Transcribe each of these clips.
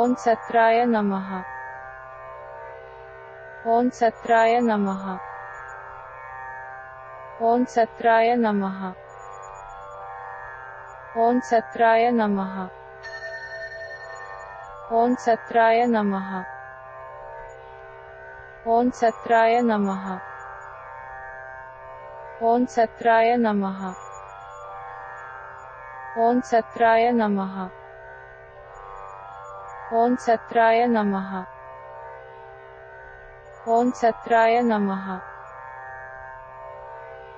ॐ सत्राय नमः ॐ सत्राय नमः ॐ सत्राय नमः ॐ सत्राय नमः ॐ सत्राय नमः ॐ सत्राय नमः ॐ सत्राय नमः ॐ सत्राय नमः ॐ सत्राय नमः। ॐ सत्राय नमः।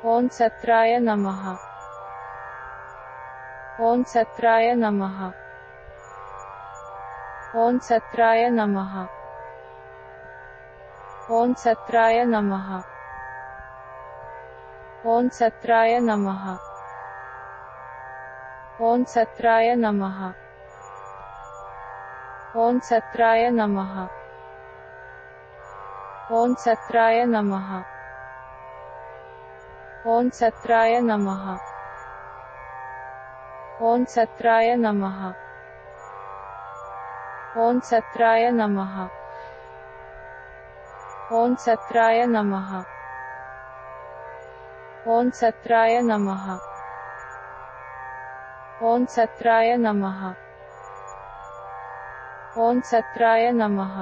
ॐ सत्राय नमः। ॐ सत्राय नमः। ॐ सत्राय नमः। ॐ सत्राय नमः। ॐ सत्राय नमः। ॐ सत्राय नमः। ॐ सत्राय नमः। ॐ सत्राय नमः। ॐ सत्राय नमः। ॐ सत्राय नमः। ॐ सत्राय नमः। ॐ सत्राय नमः। ॐ सत्राय नमः। ॐ सत्राय नमः। ॐ सत्राय नमः।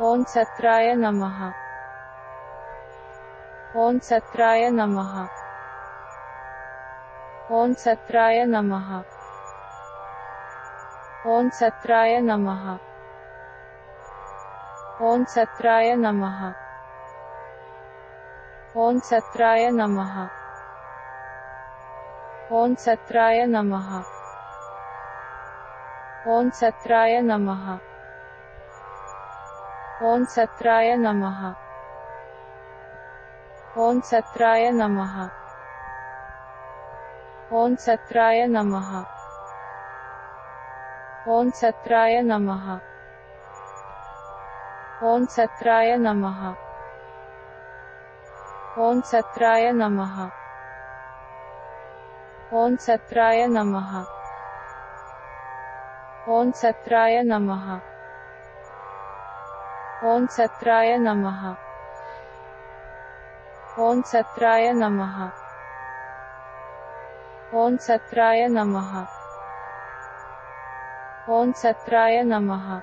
ॐ सत्राय नमः। ॐ सत्राय नमः। ॐ सत्राय नमः। ॐ सत्राय नमः। ॐ सत्राय नमः। ॐ सत्राय नमः। ॐ सत्राय नमः। ॐ सत्राय नमः। ॐ सत्राय नमः। ॐ सत्राय नमः। ॐ सत्राय नमः। ॐ सत्राय नमः। ॐ सत्राय नमः। ॐ सत्राय नमः। ॐ सत्राय नमः। ॐ सत्राय नमः। ॐ सत्राय नमः। ॐ सत्राय नमः। ॐ सत्राय नमः। ॐ सत्राय नमः।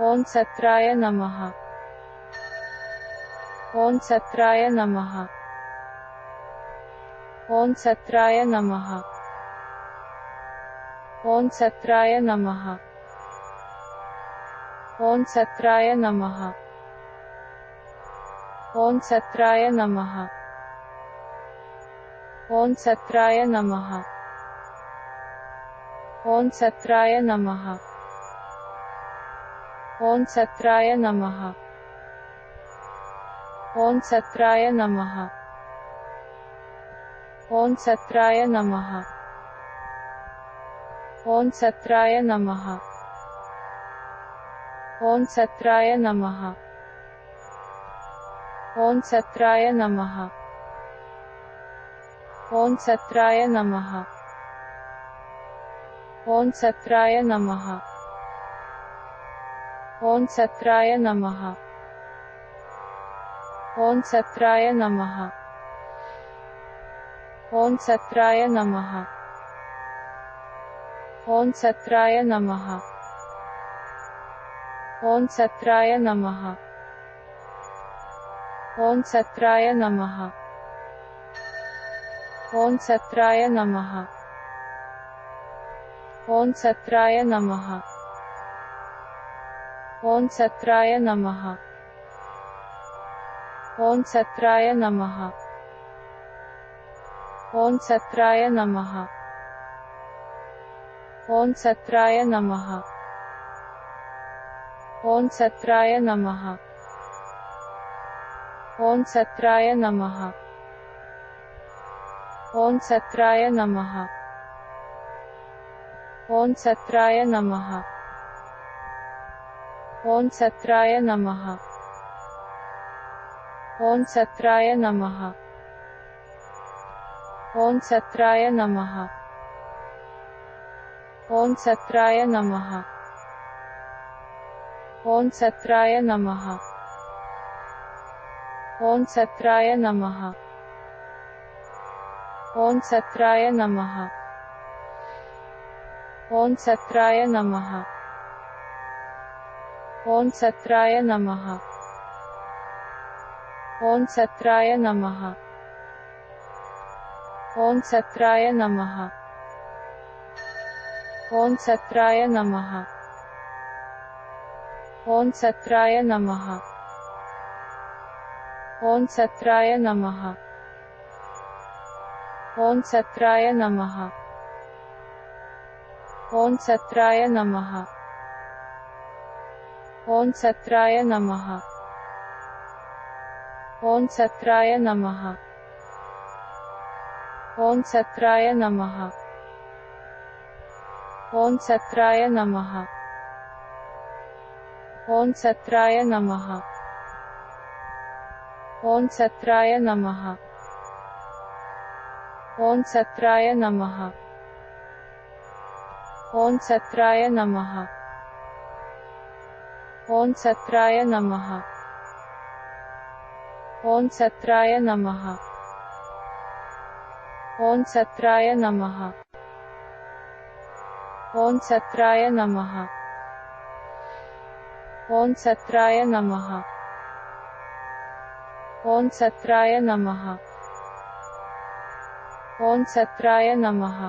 ॐ सत्राय नमः। ॐ सत्राय नमः। ॐ सत्राय नमः। ॐ सत्राय नमः ॐ सत्राय नमः ॐ सत्राय नमः ॐ सत्राय नमः ॐ सत्राय नमः ॐ सत्राय नमः ॐ सत्राय नमः ॐ सत्राय नमः ॐ सत्राय नमः ॐ सत्राय नमः ॐ सत्राय नमः ॐ सत्राय नमः ॐ सत्राय नमः ॐ सत्राय नमः ॐ सत्राय नमः ॐ सत्राय नमः ॐ सत्राय नमः। ॐ सत्राय नमः। ॐ सत्राय नमः। ॐ सत्राय नमः। ॐ सत्राय नमः। ॐ सत्राय नमः। ॐ सत्राय नमः। ॐ सत्राय नमः। ॐ सत्राय नमः ॐ सत्राय नमः ॐ सत्राय नमः ॐ सत्राय नमः ॐ सत्राय नमः ॐ सत्राय नमः ॐ सत्राय नमः ॐ सत्राय नमः ॐ सत्राय नमः। ॐ सत्राय नमः। ॐ सत्राय नमः। ॐ सत्राय नमः। ॐ सत्राय नमः। ॐ सत्राय नमः। ॐ सत्राय नमः। ॐ सत्राय नमः। ॐ सत्राय नमः ॐ सत्राय नमः ॐ सत्राय नमः ॐ सत्राय नमः ॐ सत्राय नमः ॐ सत्राय नमः ॐ सत्राय नमः ॐ सत्राय नमः ॐ सत्राय नमः ॐ सत्राय नमः ॐ सत्राय नमः ॐ सत्राय नमः ॐ सत्राय नमः ॐ सत्राय नमः ॐ सत्राय नमः ॐ सत्राय नमः ॐ सत्राय नमः ॐ सत्राय नमः ॐ सत्राय नमः ॐ सत्राय नमः